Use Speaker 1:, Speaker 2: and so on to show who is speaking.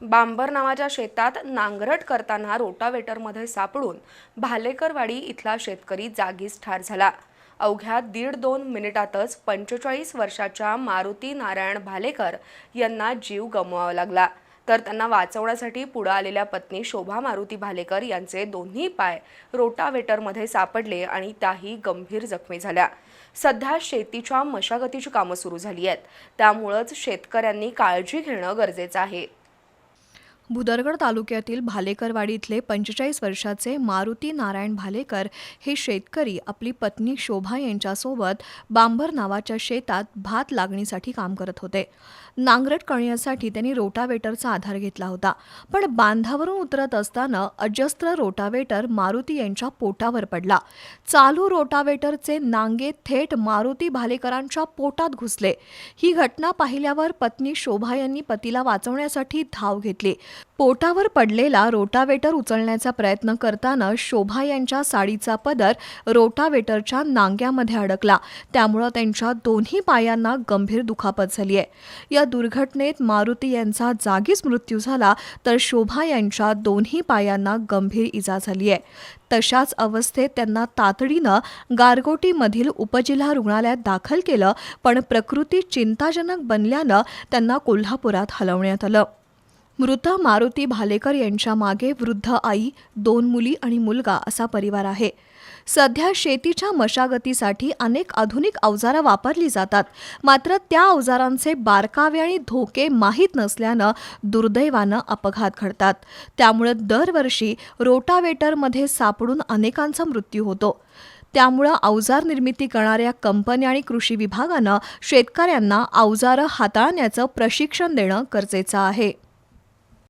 Speaker 1: बांबर नावाच्या शेतात नांगरट करताना रोटावेटरमध्ये सापडून भालेकरवाडी इथला शेतकरी जागीच ठार झाला. अवघ्या दीड दोन मिनिटातच पंचेचाळीस वर्षाच्या मारुती नारायण भालेकर यांना जीव गमवावा लागला. तर त्यांना वाचवण्यासाठी पुढं आलेल्या पत्नी शोभा मारुती भालेकर यांचे दोन्ही पाय रोटावेटरमध्ये सापडले आणि त्याही गंभीर जखमी झाल्या. सध्या शेतीच्या मशागतीची कामं सुरू झाली आहेत. त्यामुळंच शेतकऱ्यांनी काळजी घेणं गरजेचं आहे.
Speaker 2: भुदरगड तालुक्यातील भालेकरवाडी इथले पंचेचाळीस वर्षाचे मारुती नारायण भालेकर हे शेतकरी आपली पत्नी शोभा यांच्यासोबत बांभर नावाच्या शेतात भात लागणीसाठी काम करत होते. नांगरट करण्यासाठी त्यांनी रोटावेटरचा आधार घेतला होता. पण बांधावरून उतरत असताना अजस्त्र रोटावेटर मारुती यांच्या पोटावर पडला. चालू रोटावेटरचे नांगे थेट मारुती भालेकरांच्या पोटात घुसले. ही घटना पाहिल्यावर पत्नी शोभा यांनी पतीला वाचवण्यासाठी धाव घेतली. पोटावर पडलेला रोटावेटर उचलण्याचा प्रयत्न करताना शोभा यांच्या साडीचा पदर रोटावेटरच्या नांग्यामध्ये अडकला. त्यामुळं त्यांच्या दोन्ही पायांना गंभीर दुखापत झाली आहे. या दुर्घटनेत मारुती यांचा जागीच मृत्यू झाला तर शोभा यांच्या दोन्ही पायांना गंभीर इजा झाली आहे. तशाच अवस्थेत त्यांना तातडीनं गारगोटीमधील उपजिल्हा रुग्णालयात दाखल केलं पण प्रकृती चिंताजनक बनल्यानं त्यांना कोल्हापुरात हलवण्यात आलं. मृत मारुती भालेकर यांच्या मागे वृद्ध आई दोन मुली आणि मुलगा असा परिवार आहे. सध्या शेतीच्या मशागतीसाठी अनेक आधुनिक अवजारं वापरली जातात. मात्र त्या अवजारांचे बारकावे आणि धोके माहीत नसल्यानं दुर्दैवानं अपघात घडतात. त्यामुळं दरवर्षी रोटावेटरमध्ये सापडून अनेकांचा मृत्यू होतो. त्यामुळं अवजार निर्मिती करणाऱ्या कंपन्या आणि कृषी विभागानं शेतकऱ्यांना अवजारं हाताळण्याचं प्रशिक्षण देणं गरजेचं आहे.